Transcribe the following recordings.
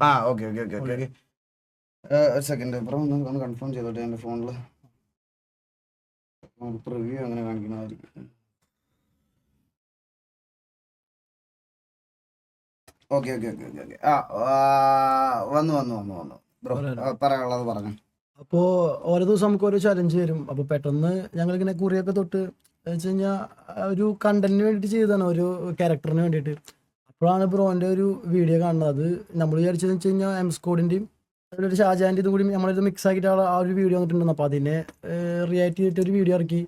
ആ okay okay okay okay okay. ഒരു second bro ഒന്ന് ഒന്ന് കൺഫേം ചെയ്തോട്ടെ എന്റെ ഫോണിൽ റിവ്യൂ അങ്ങനെ കാണിക്കണമായിരിക്കും okay okay okay okay okay. ആ ആ, വന്നു വന്നു വന്നു വന്നു. ബ്രോ പറയാനുള്ളത് പറഞ്ഞു. അപ്പോൾ ഓരോ ദിവസം നമുക്ക് ഓരോ ചലഞ്ച് വരും. അപ്പോൾ പെട്ടെന്ന് ഞങ്ങളിങ്ങനെ കുറിയൊക്കെ തൊട്ട് വെച്ച് കഴിഞ്ഞാൽ ഒരു കണ്ടന്റിന് വേണ്ടിയിട്ട് ചെയ്തതാണ്. ഒരു ക്യാരക്ടറിന് വേണ്ടിയിട്ട്. അപ്പോഴാണ് ബ്രോന്റെ ഒരു വീഡിയോ കാണുന്നത്. അത് നമ്മൾ വിചാരിച്ചതെന്ന് വെച്ച് കഴിഞ്ഞാൽ എം സ്കോഡിന്റെയും അതിലൊരു ഷാജാന്റെ ഇതും കൂടി നമ്മളിത് മിക്സ് ആക്കിയിട്ട് ആ- ഒരു വീഡിയോ വന്നിട്ടുണ്ടെന്ന്. അപ്പോൾ അതിനെ റിയാക്ട് ചെയ്തിട്ട് ഒരു വീഡിയോ ഇറക്കി.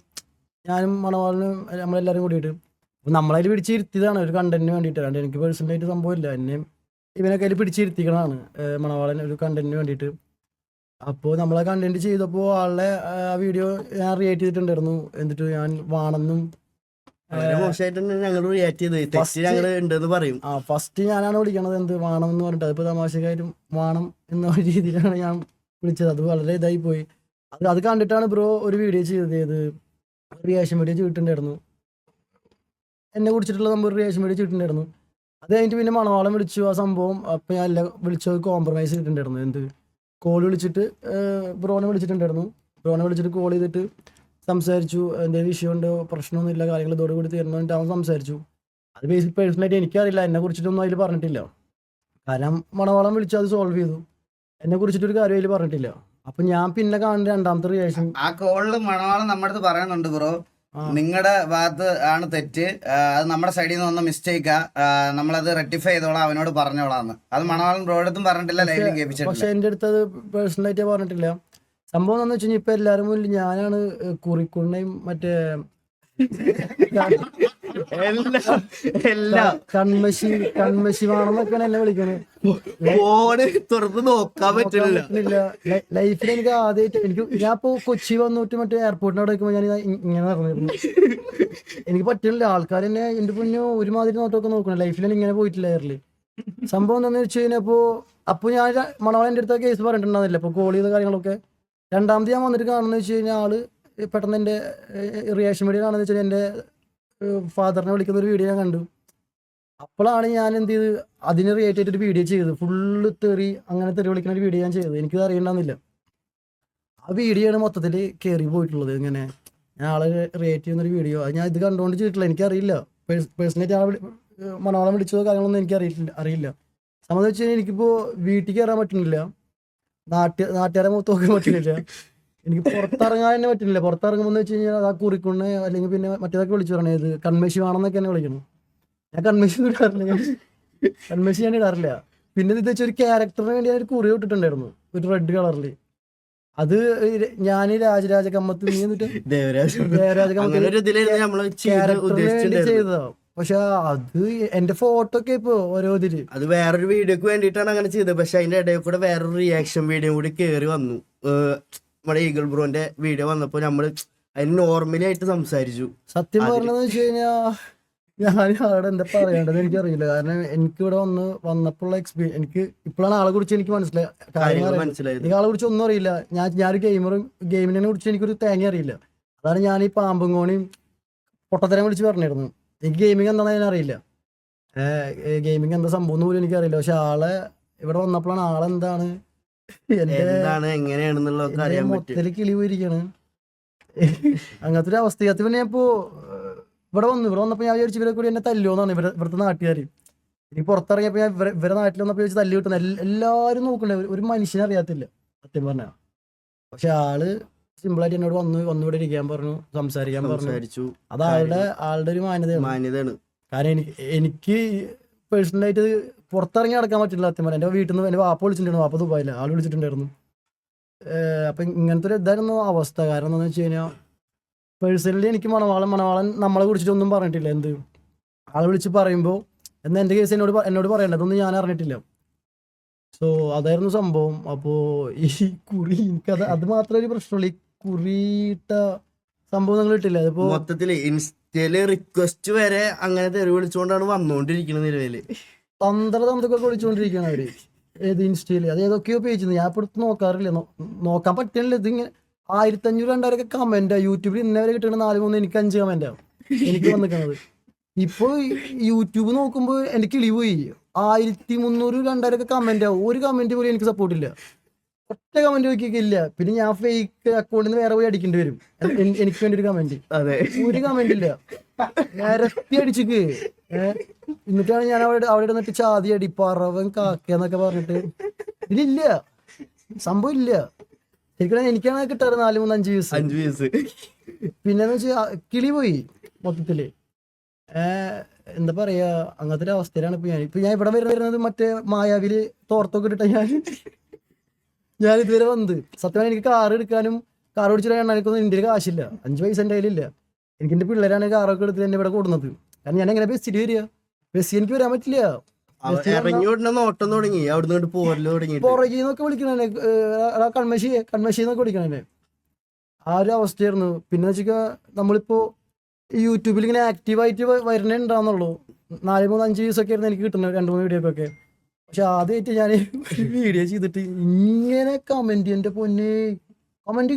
ഞാനും മണവാളിനും നമ്മളെല്ലാവരും കൂടിയിട്ട്. അപ്പോൾ നമ്മളതിൽ പിടിച്ചിരുത്തിയതാണ്. ഒരു കണ്ടന്റിന് വേണ്ടിയിട്ട്. അല്ലാണ്ട് എനിക്ക് പേഴ്സണലായിട്ട് സംഭവമില്ല. എന്നെ ഇവനൊക്കെ അതിൽ പിടിച്ചിരുത്തിക്കണതാണ്. മണവാളൻ ഒരു കണ്ടന്റിന് വേണ്ടിയിട്ട്. അപ്പോൾ നമ്മളെ കണ്ടന്റ് ചെയ്തപ്പോൾ ആളുടെ ആ വീഡിയോ ഞാൻ റിയാക്ട് ചെയ്തിട്ടുണ്ടായിരുന്നു. എന്നിട്ട് ഞാൻ വാണെന്നും വളരെ മോശമായിട്ടാണ് ഞങ്ങൾ റിയാക്ട് തെറ്റ് ഉണ്ടെന്ന് പറയും. ആ ഫസ്റ്റ് ഞാനാണ് വിളിക്കണത്. എന്ത് വാണം എന്ന് പറഞ്ഞിട്ട്. അതിപ്പോ തമാശക്കാരും വാണം എന്ന രീതിയിലാണ് ഞാൻ വിളിച്ചത്. അത് വളരെ ഇതായി പോയി. അത് അത് കണ്ടിട്ടാണ് ബ്രോ ഒരു വീഡിയോ ചെയ്തത്. ഏത്? റിയാക്ഷൻ വീഡിയോ ചെയ്തിട്ടുണ്ടായിരുന്നു. എന്നെ കുറിച്ചിട്ടുള്ള സംഭവം റിയാക്ഷൻ വീഡിയോ ചെയ്തിട്ടുണ്ടായിരുന്നു. അത് കഴിഞ്ഞിട്ട് പിന്നെ മണവാളം വിളിച്ചു ആ സംഭവം. അപ്പം ഞാൻ എല്ലാം വിളിച്ചത് കോംപ്രമൈസ് ചെയ്തിട്ടുണ്ടായിരുന്നു. എന്ത്? കോൾ വിളിച്ചിട്ട് ബ്രോനെ വിളിച്ചിട്ടുണ്ടായിരുന്നു. ബ്രോനെ വിളിച്ചിട്ട് കോൾ ചെയ്തിട്ട് സംസാരിച്ചു. എന്തെങ്കിലും വിഷയമുണ്ടോ പ്രശ്നമൊന്നുമില്ല കാര്യങ്ങൾ ഇതോടുകൂടി തീർന്നിട്ട് അവൻ സംസാരിച്ചു. അത് ബേസിക് പേഴ്സണലായിട്ട് എനിക്കറിയില്ല. എന്നെ കുറിച്ചിട്ടൊന്നും അതിൽ പറഞ്ഞിട്ടില്ല. കാരണം മണവാളം വിളിച്ച് അത് സോൾവ് ചെയ്തു. എന്നെ കുറിച്ചിട്ടൊരു കാര്യം അതിൽ പറഞ്ഞിട്ടില്ല. അപ്പൊ ഞാൻ പിന്നെ കാണുന്ന രണ്ടാമത്തെ റിയാക്ഷൻ ആ കോളിൽ മണവാളം നമ്മുടെ അടുത്ത് പറയുന്നുണ്ട് ബ്രോ നിങ്ങളുടെ ഭാഗത്ത് ആണ് തെറ്റ്. അത് നമ്മുടെ സൈഡിൽ നിന്ന് വന്ന മിസ്റ്റേക്കാ നമ്മളത് റെക്ടിഫൈ ചെയ്തോളാം അവനോട് പറഞ്ഞോളാന്ന്. അത് മണവാളം ബ്രോയുടെ അടുത്തും പറഞ്ഞിട്ടില്ല ലൈവിലും പക്ഷെ എന്റെ അടുത്ത് അത് പേഴ്സണലായിട്ട് പറഞ്ഞിട്ടില്ല. സംഭവം എന്താന്ന് വെച്ച് കഴിഞ്ഞാൽ ഇപ്പൊ എല്ലാരും മുന്നിൽ ഞാനാണ് കുറിക്കുണ്ണയും മറ്റേ എല്ലാം എല്ലാം. കൺമശി കൺമശി വേണമെന്നൊക്കെയാണ് എന്നെ വിളിക്കുന്നത് ഫോണ് തുറന്ന് നോക്കാൻ പറ്റില്ല ലൈഫിൽ എനിക്ക് ആദ്യമായിട്ട് എനിക്ക് ഞാൻ ഇപ്പൊ കൊച്ചി വന്നിട്ട് മറ്റേ എയർപോർട്ടിന് അവിടെ വെക്കുമ്പോ ഞാൻ ഇങ്ങനെ നടന്നിരുന്നു. എനിക്ക് പറ്റുന്നില്ല ആൾക്കാർ എന്നെ എന്റെ പിന്നെ ഒരുമാതിരി നോട്ടൊക്കെ നോക്കണം. ലൈഫിൽ ഇങ്ങനെ പോയിട്ടില്ല എയർലി സംഭവം എന്താണെന്ന് വെച്ച് കഴിഞ്ഞപ്പോ അപ്പോൾ ഞാൻ മണവാളിന്റെ അടുത്ത കേസ് പറഞ്ഞിട്ടുണ്ടായിരുന്നില്ല? അപ്പൊ കോൾ ചെയ്ത കാര്യങ്ങളൊക്കെ? രണ്ടാമത് ഞാൻ വന്നിട്ട് കാണുന്നത് വെച്ച് കഴിഞ്ഞാൽ ആൾ പെട്ടെന്ന് എന്റെ റിയാക്ഷൻ വീഡിയോ കാണുന്നത് വെച്ചാൽ എന്റെ ഫാദറിനെ വിളിക്കുന്ന ഒരു വീഡിയോ ഞാൻ കണ്ടു. അപ്പോഴാണ് ഞാൻ എന്ത് ചെയ്ത് അതിന് റിലേറ്റ് ഒരു വീഡിയോ ചെയ്തത്. ഫുള്ള് തെറി അങ്ങനെ തെറി വിളിക്കുന്ന ഒരു വീഡിയോ ഞാൻ ചെയ്തത്. എനിക്കത് അറിയണ്ടെന്നില്ല ആ വീഡിയോ ആണ് മൊത്തത്തിൽ കയറി പോയിട്ടുള്ളത്. ഇങ്ങനെ ഞാൻ ആളെ റിയേറ്റ് ചെയ്യുന്ന ഒരു വീഡിയോ ഞാൻ ഇത് കണ്ടുകൊണ്ട് ചെയ്തിട്ടില്ല. എനിക്കറിയില്ല. പേഴ്സണലായിട്ട് ആ മണവാളം വിളിച്ചതോ കാര്യങ്ങളൊന്നും എനിക്ക് അറിയില്ല. അറിയില്ല സംബന്ധിച്ച് കഴിഞ്ഞാൽ എനിക്കിപ്പോൾ വീട്ടിൽ കയറാൻ പറ്റുന്നില്ല. നാട്ടി നാട്ടുകാരെ മുഖത്ത് നോക്കാൻ പറ്റുന്നില്ല. എനിക്ക് പുറത്തിറങ്ങാൻ തന്നെ പറ്റുന്നില്ല. പുറത്തിറങ്ങുമ്പോൾ എന്ന് വെച്ച് കഴിഞ്ഞാൽ അതാ കുറിക്കുണ്ണ അല്ലെങ്കിൽ പിന്നെ മറ്റേതൊക്കെ വിളിച്ചു പറഞ്ഞത് ഇത് കൺമേശി വേണമെന്നൊക്കെ എന്നെ വിളിക്കണം ഞാൻ കൺമേശി ഇടാറില്ല. ഞാൻ കൺമേശി ഞാൻ ഇടാറില്ല. പിന്നെ ഇത് വെച്ചൊരു ക്യാരക്ടറിന് വേണ്ടി ഞാൻ ഒരു കുറി ഇട്ടിട്ടുണ്ടായിരുന്നു ഒരു റെഡ് കളറിൽ. അത് ഞാൻ രാജരാജ കമ്മത്ത് നീ എന്നിട്ട് ദേവരാജ് കമ്മത്ത്. ഒരു ഇതിലായിരുന്നു ക്യാരക്ടറിന് വേണ്ടി ഉദ്ദേശിച്ചിട്ടുണ്ടായിരുന്നത്. ചെയ്തതാ പക്ഷെ അത് എന്റെ ഫോട്ടോ ഒക്കെ ഇപ്പൊ ഓരോ ഇതിൽ അത് വേറൊരു വീഡിയോക്ക് വേണ്ടിട്ടാണ് അങ്ങനെ ചെയ്തത്. പക്ഷെ അതിന്റെ ഇടയിൽ കൂടെ വേറൊരു റിയാക്ഷൻ വീഡിയോ കൂടി കേറി വന്നു. നമ്മുടെ ഈഗിൾ ബ്രോന്റെ വീഡിയോ വന്നപ്പോ നമ്മൾ അതിന് നോർമലി ആയിട്ട് സംസാരിച്ചു. സത്യം പറഞ്ഞതെന്ന് വെച്ച് കഴിഞ്ഞാ ഞാൻ അവിടെ എന്താ പറയേണ്ടത് എനിക്കറിയില്ല. കാരണം എനിക്ക് ഇവിടെ വന്ന് വന്നപ്പോഴുള്ള എക്സ്പീരിയൻസ് എനിക്ക് ഇപ്പോഴാണ് ആളെ കുറിച്ച് എനിക്ക് മനസ്സിലായി കാര്യങ്ങൾ മനസ്സിലായി. മനസ്സിലായത്. എനിക്ക് ആളെ കുറിച്ച് ഒന്നും അറിയില്ല. ഞാൻ ഞാനൊരു ഗെയിമറും ഗെയിമിനെ കുറിച്ച് എനിക്കൊരു തേങ്ങ അറിയില്ല. അതാണ് ഞാൻ ഈ പാമ്പും കോണിയും പൊട്ടത്തരം വിളിച്ച് പറഞ്ഞിരുന്നു എനിക്ക് ഗെയിമിംഗ് എന്താണെന്ന് ഞാൻ അറിയില്ല. ഗെയിമിംഗ് എന്താ സംഭവം എന്ന് പോലും എനിക്കറിയില്ല പക്ഷെ ആളെ ഇവിടെ വന്നപ്പോഴാണ് ആളെന്താണ് എന്താണ് എങ്ങനെയാണെന്നുള്ളതൊക്കെ അറിയാൻ മൊത്തത്തിൽ കിളി പോയിരിക്കാണ്. അങ്ങനത്തെ ഒരു അവസ്ഥയകത്ത് പിന്നെ ഞാൻ ഇപ്പോ ഇവിടെ വന്നു. ഇവിടെ വന്നപ്പോ ഞാൻ വിചാരിച്ചു ഇവരെ കൂടി എന്നെ തല്ലോന്നാണ് ഇവരെ ഇവിടുത്തെ നാട്ടുകാര്. ഇനി പുറത്തിറങ്ങിയപ്പോ ഞാൻ ഇവരെ ഇവരെ നാട്ടിൽ വന്നപ്പോ ചോദിച്ചു തല്ലി കിട്ടുന്ന എല്ലാരും നോക്കണ്ടേ? ഒരു മനുഷ്യനെ അറിയാത്തില്ല. സത്യം പറഞ്ഞ. പക്ഷെ ആൾ സിമ്പിളായിട്ട് എന്നോട് വന്നു വന്നു ഇവിടെ ഇരിക്കാൻ പറഞ്ഞു സംസാരിക്കാൻ പറഞ്ഞു. അത് ആളുടെ ആളുടെ ഒരു മാന്യതയാണ്. മാന്യതയാണ്. കാരണം എനിക്ക് എനിക്ക് പേഴ്സണലായിട്ട് പുറത്തിറങ്ങി നടക്കാൻ പറ്റില്ല സത്യം എന്റെ എന്റെ വീട്ടിൽ നിന്ന് എന്റെ വാപ്പ വിളിച്ചിട്ടുണ്ടായിരുന്നു വാപ്പ ദുബായില്ല ആൾ വിളിച്ചിട്ടുണ്ടായിരുന്നു. അപ്പൊ ഇങ്ങനത്തെ ഒരു ഇതായിരുന്നു അവസ്ഥ. കാരണം എന്താണെന്ന് വെച്ച് കഴിഞ്ഞാൽ പേഴ്സണലി എനിക്ക് മണവാളൻ മണവാളൻ നമ്മളെ കുറിച്ചിട്ടൊന്നും പറഞ്ഞിട്ടില്ല. എന്ത്? ആൾ വിളിച്ച് പറയുമ്പോൾ എന്നാൽ എന്റെ കേസ് എന്നോട് എന്നോട് പറയണ്ട. അതൊന്നും ഞാൻ അറിഞ്ഞിട്ടില്ല. സോ അതായിരുന്നു സംഭവം. അപ്പോൾ ഈ കുറി എനിക്കത് അത് മാത്രമേ ഒരു പ്രശ്നമുള്ളൂ. ഈ കുറിയിട്ട സംഭവം നിങ്ങൾ ഇട്ടില്ല? അതിപ്പോ മൊത്തത്തിൽ ഇൻസ്റ്റയിൽ റിക്വസ്റ്റ് വരെ അങ്ങനെ തെറി വിളിച്ചുകൊണ്ടാണ് വന്നുകൊണ്ടിരിക്കുന്നത് നിലവിൽ. തന്ത്ര തന്ത്രമൊക്കെ വിളിച്ചുകൊണ്ടിരിക്കുകയാണ് അവർ. ഏത് ഇൻസ്റ്റയിൽ? അത് ഏതൊക്കെയോ പേജ് ഞാൻ ഇപ്പൊ എടുത്ത് നോക്കാറില്ല. നോക്കാൻ പറ്റണില്ല. ഇതിങ്ങനെ ആയിരത്തി അഞ്ഞൂറ് രണ്ടായിരം ഒക്കെ കമന്റ് യൂട്യൂബിൽ ഇന്നവരെ കിട്ടുന്ന നാല് മൂന്ന് എനിക്ക് അഞ്ച് കമന്റാ എനിക്ക് വന്നിരിക്കുന്നത് ഇപ്പൊ യൂട്യൂബ് നോക്കുമ്പോ എനിക്ക് കിളി പോയി. ആയിരത്തി മുന്നൂറ് രണ്ടായിരം ഒക്കെ കമന്റ് ആവും ഒരു കമന്റ് പോലും എനിക്ക് സപ്പോർട്ട് ഇല്ല. ഒറ്റ കമന്റ് നോക്കിയൊക്കെ ഇല്ല പിന്നെ ഞാൻ ഫേക്ക് അക്കൗണ്ടിൽ നിന്ന് വേറെ പോയി അടിക്കേണ്ടി വരും. എനിക്ക് വേണ്ടി ഒരു കമന്റ് അതെ. ഒരു കമന്റ് ഇല്ല. നിരത്തി അടിച്ചിക്ക്. എന്നിട്ടാണ് ഞാൻ അവിടെ അവിടെ നിന്നിട്ട് ചാതി അടി പറവൻ കാക്കന്നൊക്കെ പറഞ്ഞിട്ട്. ഇതിലില്ല. സംഭവം ഇല്ല. ശരിക്കും എനിക്കാണ് കിട്ടാറ് നാല് മൂന്ന് അഞ്ച് വ്യൂസ് അഞ്ച് വയസ്സ് പിന്നെന്ന് വെച്ചാൽ കിളി പോയി മൊത്തത്തിൽ. എന്താ പറയാ അങ്ങനത്തെ ഒരു അവസ്ഥയിലാണ് ഇപ്പൊ ഞാൻ ഇപ്പൊ ഞാൻ ഇവിടെ വരുന്ന- വരുന്നത് മറ്റേ മായാവിൽ തോർത്തൊക്കെ ഇട്ടിട്ട ഞാൻ. ഞാൻ ഇതുവരെ വന്നത്. സത്യമായി എനിക്ക് കാർ എടുക്കാനും കാർ ഓടിച്ചിട്ട് എണ്ണാനൊന്നും ഇന്ത്യയിൽ കാശില്ല. അഞ്ച് പൈസ എന്റെ കയ്യിലില്ല. എനിക്ക് എന്റെ പിള്ളേരാണ് കാറൊക്കെ എടുത്ത് എന്നെ ഇവിടെ കൂടുന്നത് കാരണം ഞാൻ എങ്ങനെ ബസ്സിൽ വരിക? ബസ്സിൽ എനിക്ക് വരാൻ പറ്റില്ല. അവ- ഇറങ്ങി ഉടനെ നോട്ടം തുടങ്ങി. അവിടുന്ന് ഇങ്ങോട്ട് പോരൽ തുടങ്ങി പുറകിൽ നിന്നൊക്കെ വിളിക്കണേ കൺമശി കൺമശി എന്നൊക്കെ വിളിക്കണേ ആ ഒരു അവസ്ഥയായിരുന്നു. പിന്നെ വെച്ചാൽ നമ്മളിപ്പോ യൂട്യൂബിൽ ഇങ്ങനെ ആക്റ്റീവായിട്ട് വരുന്നേ ഉണ്ടാവുന്നുള്ളൂ. നാല് മൂന്ന് അഞ്ച് വ്യൂസ് ഒക്കെ ആയിരുന്നു എനിക്ക് കിട്ടുന്നത്. രണ്ട് മൂന്ന് വീഡിയോ ഒക്കെ. പക്ഷെ ആദ്യമായിട്ട് ഞാൻ വീഡിയോ ചെയ്തിട്ട് ഇങ്ങനെ കമന്റ് എന്റെ പൊന്നെ കമന്റ്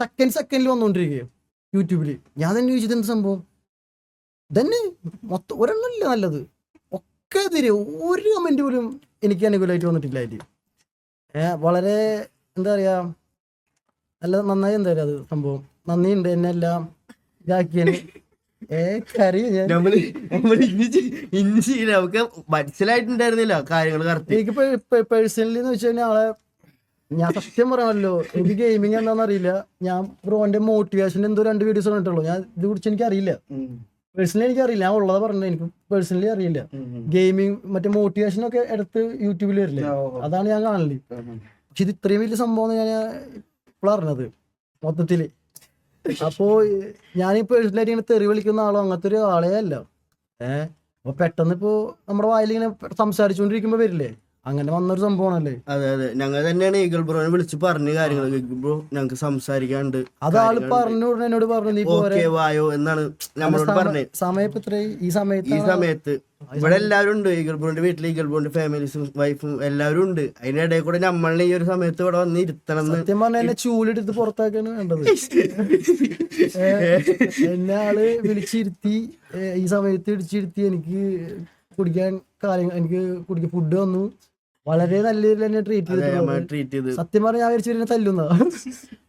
സെക്കൻഡ് സെക്കൻഡിൽ വന്നോണ്ടിരിക്കുകയോ യൂട്യൂബിൽ ഞാൻ തന്നെ ചോദിച്ചത് എന്ത് സംഭവം? തന്നെ മൊത്തം ഒരെണ്ണമില്ല നല്ലത്. ഒക്കെ എതിരെ ഒരു കമന്റ് പോലും എനിക്ക് അനുകൂലമായിട്ട് വന്നിട്ടില്ല അതിൽ വളരെ എന്താ പറയാ നല്ല നന്നായി എന്താ പറയാ അത് സംഭവം. നന്ദിയുണ്ട് എന്നെ എല്ലാം നമ്മൾ നമ്മൾ ഇഞ്ചി ഇഞ്ചി നമുക്ക് മനസ്സിലായിട്ടുണ്ടായിരുന്നില്ല കാര്യങ്ങൾ കറക്റ്റ് എനിക്ക് പേഴ്സണലി എന്ന് വെച്ചാൽ ആളെ ഞാൻ സത്യം പറയാമല്ലോ എനിക്ക് ഗെയിമിങ് എന്താണെന്ന് അറിയില്ല. ഞാൻ ബ്രോന്റെ മോട്ടിവേഷൻ എന്തോ രണ്ട് വീഡിയോസ് കണ്ടിട്ടുള്ളൂ ഞാൻ ഇത് കുറിച്ച് എനിക്ക് അറിയില്ല. പേഴ്സണലി എനിക്ക് അറിയില്ല. ഞാൻ ഉള്ളത് പറഞ്ഞത്. എനിക്ക് പേഴ്സണലി അറിയില്ല. ഗെയിമിങ് മറ്റേ മോട്ടിവേഷൻ ഒക്കെ എടുത്ത് യൂട്യൂബിൽ വരില്ലേ? അതാണ് ഞാൻ കാണൽ. പക്ഷെ ഇത് ഇത്രയും വലിയ സംഭവം ഞാൻ ഇപ്പോൾ അറിഞ്ഞത്. മൊത്തത്തിൽ. അപ്പോ ഞാൻ പേഴ്സണലായിട്ട് ഇങ്ങനെ തെറി വിളിക്കുന്ന ആളോ അങ്ങനത്തെ ഒരു ആളേ അല്ല. ഏഹ് അപ്പൊ പെട്ടെന്ന് ഇപ്പോ നമ്മുടെ വായിൽ ഇങ്ങനെ സംസാരിച്ചുകൊണ്ടിരിക്കുമ്പോ വരില്ലേ? അങ്ങനെ വന്നൊരു സംഭവമാണല്ലേ? അതെ അതെ. ഞങ്ങൾ തന്നെയാണ് ഈഗിൾ ബ്രോനെ വിളിച്ച് പറഞ്ഞ കാര്യങ്ങൾ ഈഗിൾ ബ്രോ ഞങ്ങൾക്ക് സംസാരിക്കാണ്ട് അതാൾ പറഞ്ഞു ഉടനെ എന്നോട് പറഞ്ഞു നീ ഓക്കെ വായോ എന്നാണ് നമ്മളോട് പറഞ്ഞത് സമയത്ത് ഇപ്പൊ ഈ ഈ ഈ സമയത്ത്. സമയത്ത് ഇവിടെ എല്ലാവരും ഉണ്ട്. ഈഗിൾ ബ്രോന്റെ വീട്ടിൽ ഈഗിൾ ബ്രോന്റെ ഫാമിലീസും വൈഫും എല്ലാവരും ഉണ്ട്. അതിന്റെ ഇടയിൽ കൂടെ നമ്മളെ ഈ ഒരു സമയത്ത് ഇവിടെ വന്ന് ഇരുത്തണം സത്യം പറഞ്ഞ എന്നെ ചൂലെടുത്ത് പുറത്താക്കാണ് വേണ്ടത് എന്നെ ആൾ വിളിച്ചിരുത്തി. ഈ സമയത്ത് ഇടിച്ചിരുത്തി എനിക്ക് കുടിക്കാൻ കാര്യങ്ങൾ എനിക്ക് കുടിക്കാൻ ഫുഡ് വന്നു വളരെ നല്ല രീതിയിൽ തന്നെ ട്രീറ്റ് ചെയ്തു. സത്യം പറഞ്ഞാൽ ഞാൻ വിചാരിച്ചു തല്ലുന്ന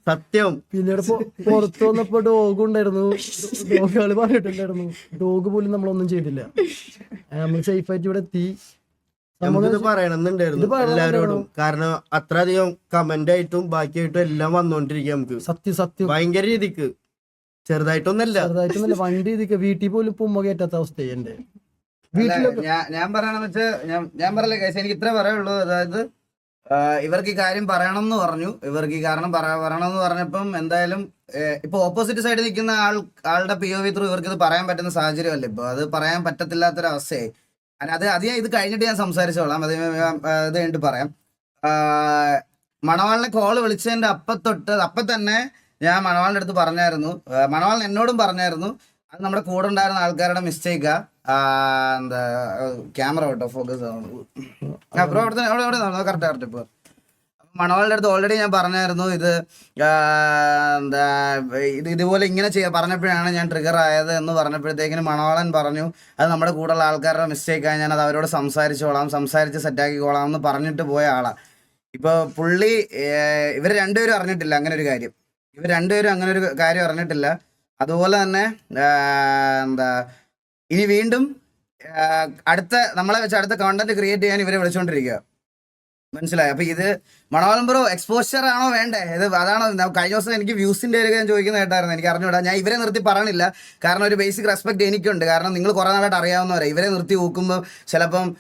സത്യം. പിന്നീട് പുറത്തു വന്നപ്പോ ഡോഗ് ഉണ്ടായിരുന്നു. ഡോഗുകൾ പറഞ്ഞിട്ടുണ്ടായിരുന്നു. ഡോഗ് പോലും നമ്മളൊന്നും ചെയ്തില്ല. നമ്മൾ സേഫ് ആയിട്ട് ഇവിടെ എത്തി. നമുക്കിത് പറയണമെന്നുണ്ടായിരുന്നു എല്ലാവരോടും. കാരണം അത്രയധികം കമന്റ് ആയിട്ടും ബാക്കിയായിട്ടും എല്ലാം വന്നോണ്ടിരിക്കുക നമുക്ക്. സത്യം സത്യം. ഭയങ്കര രീതിക്ക്. ചെറുതായിട്ടൊന്നല്ല. ചെറുതായിട്ടൊന്നല്ല വണ്ടി ഇതിക്ക് വീട്ടിൽ പോലും പുമ്മ കയറ്റാത്ത വീട്ടിലൊക്കെ ഞാൻ പറയണെന്ന് വെച്ചാൽ ഞാൻ ഞാൻ പറയല്ലേ കേസ് എനിക്ക് ഇത്രേ പറയുള്ളൂ. അതായത് ഇവർക്ക് ഈ കാര്യം പറയണം എന്ന് പറഞ്ഞു. ഇവർക്ക് ഈ കാരണം പറ- പറയണം എന്ന് പറഞ്ഞപ്പം എന്തായാലും ഇപ്പൊ ഓപ്പോസിറ്റ് സൈഡിൽ നിൽക്കുന്ന ആൾ ആളുടെ പി ഒ വി ത്രൂ ഇവർക്ക് ഇത് പറയാൻ പറ്റുന്ന സാഹചര്യമല്ല ഇപ്പൊ? അത് പറയാൻ പറ്റത്തില്ലാത്തൊരവസ്ഥയായി. അത് അത് ഞാൻ ഇത് കഴിഞ്ഞിട്ട് ഞാൻ സംസാരിച്ചോളാം. അത് ഇത് കഴിഞ്ഞിട്ട് പറയാം. മണവാളിനെ കോൾ വിളിച്ചതിന്റെ അപ്പത്തൊട്ട് അപ്പം തന്നെ ഞാൻ മണവാളിന്റെ അടുത്ത് പറഞ്ഞായിരുന്നു. മണവാളിന് മണവാളൻ എന്നോടും പറഞ്ഞായിരുന്നു. അത് നമ്മുടെ കൂടെ ഉണ്ടായിരുന്ന ആൾക്കാരുടെ മിസ്റ്റേക്കാ എന്താ ക്യാമറ കേട്ടോ ഫോക്കസ് ബ്രോ അവിടെ അവിടെ അവിടെ കറക്റ്റ് കറക്റ്റ് ഇപ്പോൾ മണവാളിന്റെ അടുത്ത് ഓൾറെഡി ഞാൻ പറഞ്ഞായിരുന്നു ഇത് എന്താ ഇത് ഇതുപോലെ ഇങ്ങനെ ചെയ്യാ പറഞ്ഞപ്പോഴാണ് ഞാൻ ട്രിഗർ ആയത് എന്ന് പറഞ്ഞപ്പോഴത്തേക്കിന് മണവാളൻ പറഞ്ഞു അത് നമ്മുടെ കൂടെയുള്ള ആൾക്കാരുടെ മിസ്റ്റേക്കാണ് ഞാൻ അത് അവരോട് സംസാരിച്ചോളാം സംസാരിച്ച് സെറ്റാക്കിക്കോളാം എന്ന് പറഞ്ഞിട്ട് പോയ ആളാ. ഇപ്പൊ പുള്ളി ഇവർ രണ്ടുപേരും അറിഞ്ഞിട്ടില്ല അങ്ങനെ ഒരു കാര്യം. ഇവർ രണ്ടുപേരും അങ്ങനെ ഒരു കാര്യം അറിഞ്ഞിട്ടില്ല. അതുപോലെ തന്നെ എന്താ ഇനി വീണ്ടും അടുത്ത നമ്മളെ വെച്ച് അടുത്ത കോണ്ടന്റ് ക്രിയേറ്റ് ചെയ്യാൻ ഇവരെ വിളിച്ചോണ്ടിരിക്കുക. മനസ്സിലായി. അപ്പൊ ഇത് മണവാളം ബ്രോ എക്സ്പോഷർ ആണോ വേണ്ടേ? ഇത് അതാണോ? കഴിഞ്ഞ ദിവസം എനിക്ക് വ്യൂസിന്റെ ഒരു ഞാൻ ചോദിക്കുന്ന കേട്ടായിരുന്നു. എനിക്ക് അറിഞ്ഞൂടാ. ഞാൻ ഇവരെ നിർത്തി പറയണില്ല കാരണം ഒരു ബേസിക് റെസ്പെക്ട് എനിക്കുണ്ട്. കാരണം നിങ്ങൾ കുറെ നാളായിട്ട് അറിയാവുന്നവരെ. ഇവരെ നിർത്തി ഊക്കുമ്പോൾ ചിലപ്പം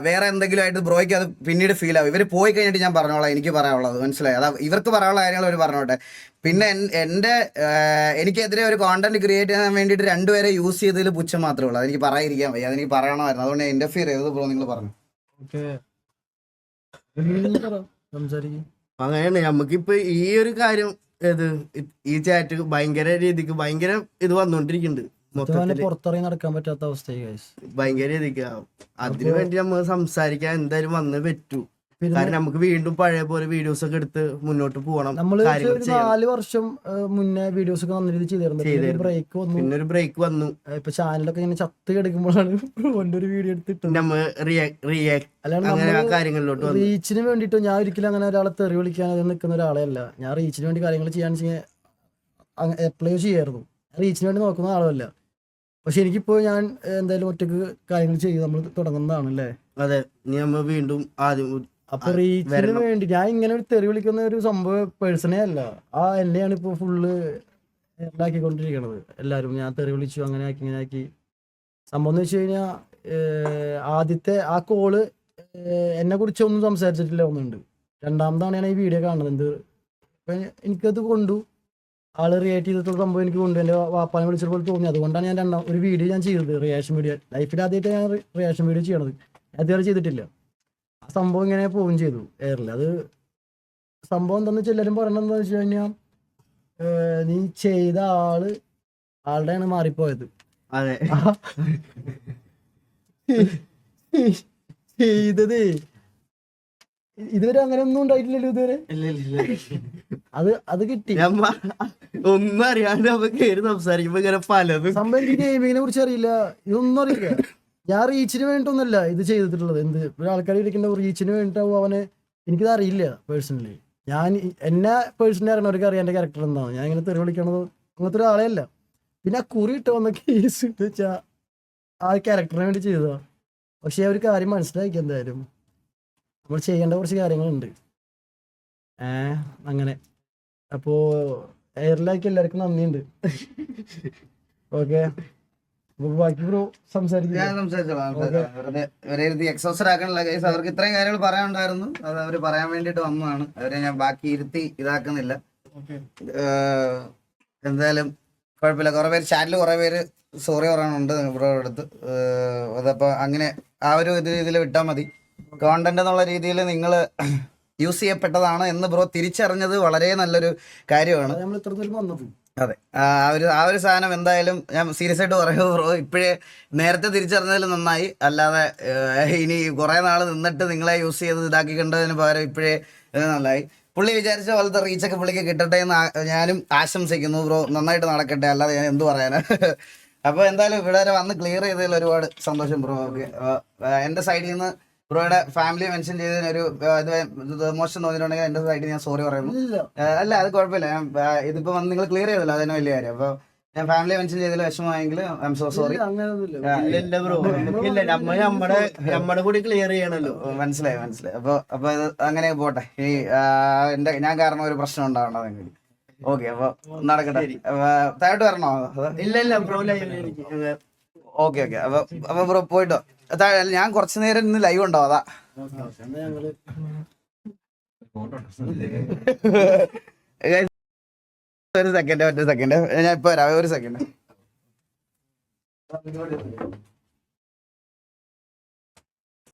വേറെ എന്തെങ്കിലും ആയിട്ട് ബ്രോയ്ക്ക് അത് പിന്നീട് ഫീൽ ആവും. ഇവർ പോയി കഴിഞ്ഞിട്ട് ഞാൻ പറഞ്ഞോളാം. എനിക്ക് പറയാനുള്ളത്. മനസ്സിലായി? അതാ ഇവർക്ക് പറയാനുള്ള കാര്യങ്ങൾ അവർ പറഞ്ഞോട്ടെ. പിന്നെ എൻ- എന്റെ എനിക്കെതിരെ ഒരു കോണ്ടന്റ് ക്രിയേറ്റ് ചെയ്യാൻ വേണ്ടിയിട്ട് രണ്ടുപേരെ യൂസ് ചെയ്തതിൽ പുച്ഛം മാത്രമേ ഉള്ളൂ. അതെനിക്ക് പറയാതിരിക്കാൻ വയ്യ. അതെനിക്ക് പറയണമായിരുന്നു. അതുകൊണ്ട് ഞാൻ ഇന്റർഫിയർ ചെയ്തത് ബ്രോ നിങ്ങൾ പറഞ്ഞു. അങ്ങനെയാണ്. നമുക്കിപ്പോ ഈ ഒരു കാര്യം ഇത് ഈ ചാറ്റ് ഭയങ്കര രീതിക്ക് ഭയങ്കര ഇത് വന്നോണ്ടിരിക്കുന്നുണ്ട് പുറത്തിറങ്ങി നടക്കാൻ പറ്റാത്ത അവസ്ഥയായി guys. ഭയങ്കര രീതിക്ക്. അതിനു വേണ്ടി നമ്മൾ സംസാരിക്കാൻ എന്തായാലും വന്ന് പറ്റൂ. കാരണം നമുക്ക് വീണ്ടും പഴയ പോലെ വീഡിയോസ് ഒക്കെ എടുത്ത് മുന്നോട്ട് പോകണം നമ്മൾ ചെയ്യണം. നാല് വർഷം മുന്നേ വീഡിയോസ് ഒക്കെ നല്ല രീതിയിൽ ചെയ്തിരുന്നു. ബ്രേക്ക് വന്നു. പിന്നെ ഒരു ബ്രേക്ക് വന്നു. ഇപ്പൊ ചാനലൊക്കെ ഇങ്ങനെ ചത്ത് കിടക്കുമ്പോഴാണ് ഒരു വീഡിയോ എടുത്തിട്ട് നമ്മൾ കാര്യങ്ങളിലോട്ട് റീച്ചിന് വേണ്ടിട്ടോ ഞാൻ ഒരിക്കലും അങ്ങനെ ഒരാളെ തെറി വിളിക്കാൻ നിൽക്കുന്ന ഒരാളെ അല്ല ഞാൻ റീച്ചിന് വേണ്ടി കാര്യങ്ങൾ ചെയ്യാൻ അപ്ലൈ ചെയ്യായിരുന്നു. റീച്ചിന് വേണ്ടി നോക്കുന്ന ആളല്ല. പക്ഷെ എനിക്കിപ്പോ ഞാൻ എന്തായാലും ഒറ്റയ്ക്ക് കാര്യങ്ങൾ ചെയ്ത് നമ്മൾ തുടങ്ങുന്നതാണ് അല്ലേ അതെ. ഇനി നമ്മ വീണ്ടും ആദ്യം അപ്പൊ റീച്ചിന് വേണ്ടി ഞാൻ ഇങ്ങനെ ഒരു തെറി വിളിക്കുന്ന ഒരു സംഭവ പേഴ്സണേ അല്ല. ആ എന്നെയാണ് ഇപ്പൊ ഫുള്ള് ഉണ്ടാക്കിക്കൊണ്ടിരിക്കണത് എല്ലാരും ഞാൻ തെറി വിളിച്ചു അങ്ങനെ ആക്കി ഇങ്ങനെ ആക്കി. സംഭവം എന്ന് വെച്ച് കഴിഞ്ഞാൽ ആദ്യത്തെ ആ കോൾ എന്നെ കുറിച്ച് ഒന്നും സംസാരിച്ചിട്ടില്ല ഒന്നുണ്ട് രണ്ടാമതാണ് ഞാൻ ഈ വീഡിയോ കാണുന്നത്. എന്ത് ഇപ്പൊ എനിക്കത് കൊണ്ടു. ആൾ റിയാക്ട് ചെയ്തിട്ടുള്ള സംഭവം എനിക്ക് കൊണ്ടു. എന്റെ വാപ്പാനെ വിളിച്ചപ്പോൾ തോന്നി. അതുകൊണ്ടാണ് ഞാൻ രണ്ടാം ഒരു വീഡിയോ ഞാൻ ചെയ്തത് റിയാക്ഷൻ വീഡിയോ ലൈഫിൽ ആദ്യമായിട്ട് ഞാൻ റിയാക്ഷൻ വീഡിയോ ചെയ്യണത്. അതുവരെ ചെയ്തിട്ടില്ല. സംഭവം ഇങ്ങനെ പോവുകയും ചെയ്തു. എയറിൽ അത് സംഭവം എന്താന്ന് വെച്ചാൽ എല്ലാവരും പറയണത് എന്താ വെച്ച് കഴിഞ്ഞാൽ നീ ചെയ്ത ആൾ ആളുടെയാണ് മാറിപ്പോയത്. അതെ. ചെയ്തത്. ഇതുവരെ അങ്ങനെ ഒന്നും ഉണ്ടായിട്ടില്ലല്ലോ ഇതുവരെ. അത് അത് കിട്ടി. ഒന്നും അറിയാണ്ട് സംസാരിക്കുമ്പോ ഇങ്ങനെ പലതും സംഭവം എനിക്ക് ഗെയിമിങ്ങിനെ കുറിച്ച് അറിയില്ല. ഇതൊന്നും അറിയില്ല. ഞാൻ റീച്ചിന് വേണ്ടിയിട്ടൊന്നുമല്ല ഇത് ചെയ്തിട്ടുള്ളത്. എന്ത്? ഒരു ആൾക്കാർ ഇരിക്കുന്ന റീച്ചിന് വേണ്ടിയിട്ടാവും അവന്. എനിക്കിത് അറിയില്ല പേഴ്സണലി ഞാൻ എന്നെ പേഴ്സണലി അറിയണവർക്ക് അറിയാം എന്റെ ക്യാരക്ടർ എന്താണ് ഞാൻ ഇങ്ങനെ തെറി വിളിക്കണത് അങ്ങനത്തെ ഒരാളെ അല്ല പിന്നെ ആ കുറി ഇട്ട് വന്ന കേസ് വെച്ചാൽ ആ ക്യാരക്ടറിന് വേണ്ടി ചെയ്തതാ. പക്ഷേ ഒരു കാര്യം മനസ്സിലാക്കി എന്തായാലും. നമ്മൾ ചെയ്യേണ്ട കുറച്ച് കാര്യങ്ങളുണ്ട്. ഏ അങ്ങനെ. അപ്പോൾ എയർലാക്കി എല്ലാവർക്കും നന്ദിയുണ്ട്. ഓക്കെ ബാക്കി ബ്രോ കേസ് അവർക്ക് ഇത്രയും കാര്യങ്ങൾ പറയാനുണ്ടായിരുന്നു. അത് അവർ പറയാൻ വേണ്ടിട്ട് വന്നതാണ്. അവരെ ഞാൻ ബാക്കി ഇരുത്തി ഇതാക്കുന്നില്ല. എന്തായാലും കുഴപ്പമില്ല. കുറെ പേര് ചാറ്റിൽ കുറെ പേര് സോറി പറയാനുണ്ട് ബ്രോ അടുത്ത്. അതപ്പോ അങ്ങനെ ആ ഒരു ഇത് ഇതിൽ വിട്ടാൽ മതി. കോണ്ടന്റ് എന്നുള്ള രീതിയിൽ നിങ്ങൾ യൂസ് ചെയ്യപ്പെട്ടതാണ് എന്ന് ബ്രോ തിരിച്ചറിഞ്ഞത് വളരെ നല്ലൊരു കാര്യമാണ്. നമ്മൾ ഇത്രത്തോളം വന്നത്. അതെ. ആ ഒരു ആ ഒരു സാധനം എന്തായാലും ഞാൻ സീരിയസ് ആയിട്ട് പറയുമോ ബ്രോ ഇപ്പോഴേ നേരത്തെ തിരിച്ചറിഞ്ഞതിൽ നന്നായി. അല്ലാതെ ഇനി കുറെ നാൾ നിന്നിട്ട് നിങ്ങളെ യൂസ് ചെയ്ത് ഇതാക്കി കണ്ടതിന് പകരം ഇപ്പോഴേ നന്നായി. പുള്ളി വിചാരിച്ച പോലത്തെ റീച്ചൊക്കെ പുള്ളിക്ക് കിട്ടട്ടെ എന്ന് ഞാനും ആശംസിക്കുന്നു ബ്രോ നന്നായിട്ട് നടക്കട്ടെ. അല്ലാതെ ഞാൻ എന്ത് പറയാനാ? അപ്പോൾ എന്തായാലും ഇവിടെ വന്ന് ക്ലിയർ ചെയ്തതിൽ ഒരുപാട് സന്തോഷം ബ്രോ ഓക്കെ. എന്റെ സൈഡിൽ നിന്ന് ബ്രോയുടെ ഫാമിലി മെൻഷൻ ചെയ്തതിന് ഒരു മോശം തോന്നിയിട്ടുണ്ടെങ്കിൽ എന്റെ സൈഡിൽ ഞാൻ സോറി പറയുന്നു. അല്ല അത് കുഴപ്പമില്ല. ഇതിപ്പോ വന്ന് നിങ്ങൾ ക്ലിയർ ചെയ്തല്ലോ അതിന് വലിയ കാര്യം. അപ്പൊ ഞാൻ ഫാമിലി മെൻഷൻ ചെയ്തതിൽ വിഷമമായെങ്കിൽ ഐ എം സോ സോറി ഇല്ല, ബ്രോ ഇല്ല നമ്മടെ നമ്മടെ കൂടി ക്ലിയർ ചെയ്യണല്ലോ. മനസ്സിലായി മനസ്സിലായി. അപ്പൊ അപ്പൊ അങ്ങനെ പോട്ടെ. ഈ എന്റെ ഞാൻ കാരണം ഒരു പ്രശ്നം ഉണ്ടാവണ്ടെങ്കിൽ ഓക്കെ അപ്പൊ നടക്കട്ടെ. താഴോട്ട് വരണോ? ഇല്ല ഇല്ല ബ്രോ ഓക്കെ ഓക്കെ. അപ്പൊ അപ്പൊ ബ്രോ പോയിട്ടോ. ഞാൻ കുറച്ചു നേരം ഇന്ന് ലൈവ് ഉണ്ടോ? അതാ. ഒരു സെക്കൻഡ് ഒറ്റ സെക്കൻഡ് ഞാൻ ഇപ്പൊ വരാം ഒരു സെക്കൻഡ്